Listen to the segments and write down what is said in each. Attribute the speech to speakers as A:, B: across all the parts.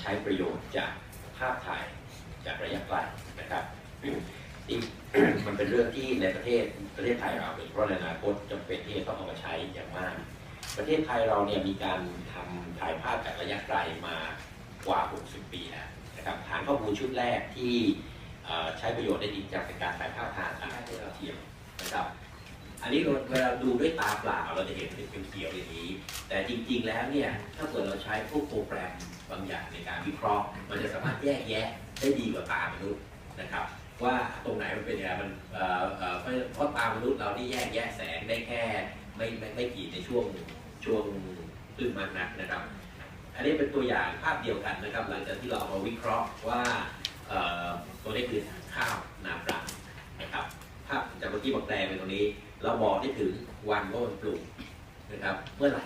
A: ใช้ประโยชน์จากภาพถ่ายจากระยะไกลนะครับอีกมันเป็นเรื่องที่ในประเทศประเทศไทยเราโดยเฉพาะในอนาคตจำเป็นที่จะต้องเอามาใช้อย่างมาก ประเทศไทยเราเนี่ยมีการทำถ่ายภาพจากระยะไกลมากว่า 60 ปีแล้วนะครับฐานข้อมูลชุดแรกที่ใช้ประโยชน์ได้จริงจังเป็นการถ่ายภาพทางอากาศดาวเทียมนะครับอันนี้เวลาดูด้วยตาเปล่าเราจะเห็นเป็นเขียวอย่างนี้ แต่จริงๆแล้วเนี่ยถ้าเกิดเราใช้พวกโปรแกรม บางอย่างในการวิเคราะห์ มันจะสามารถแยกแยะได้ดีกว่าตามนุษย์นะครับ ว่าตรงไหนมันเป็นยังไงมันเพราะตามนุษย์เรานี่แยกแยะแสงได้แค่ไม่ไม่ไม่กี่ในช่วงช่วงครึ่งมันนักนะครับ อันนี้เป็นตัวอย่างภาพเดียวกันนะครับ หลังจากที่เราเอามาวิเคราะห์ว่าตัวนี้คือข้าวนาปรังนะครับภาพจากเมื่อกี้บอกแปลเป็นตรงนี้ เราบอกได้ถึงวันว่ามันปลูกนะครับ เมื่อไหร่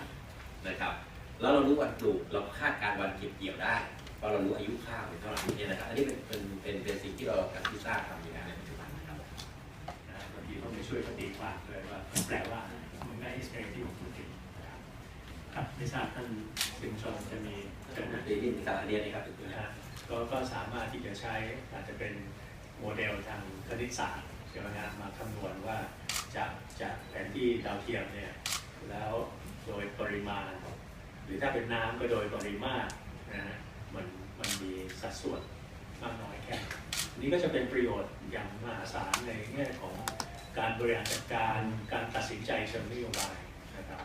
A: นะครับ แล้วเรารู้วันปลูกเราก็คาดการณ์วันเก็บเกี่ยวได้เพราะเรารู้อายุข้าวเป็นเท่าไหร่เนี่ยนะครับอันนี้เป็นเป็นเป็นเป็นสิ่งที่เรากับพิซซ่าทำอยู่แล้วในปัจจุบันนะครับ
B: นะบางทีต้องไปช่วยปฏิความด้วยว่าแปลว่ามันไม่อิสเปรที่ผมพูดถึงนะครับครับไม่ทราบท่านสิมชนจะมีเชิญนะ
A: ดีที่มีการเรียนนะครับเป็นตัวอย่าง
B: นะก็ก็สามารถที่จะใช้อาจจะเป็นโมเดลทางคณิตศาสตร์ใช่ไหมครับมาคำนวณว่าจากจากแผนที่ดาวเทียมเนี่ยแล้วโดยปริมาณห รือถ้าเป็นน้ำก็โดยปริมาตรนะฮะมันมันมีสัดส่วนมากน้อยแค่ไหนนี่ก็จะเป็นประโยชน์อย่างมหาศาลในแง่ของการบริหารจัดการการตัดสินใจเชิงนโยบายนะครับ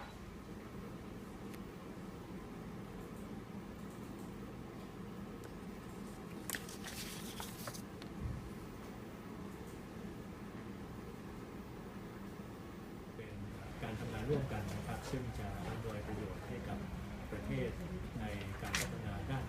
C: เป็นการทำงานร่วมกันนะครับซึ่งจะอำนวยประโยชน์ ประเทศในการพัฒนาด้าน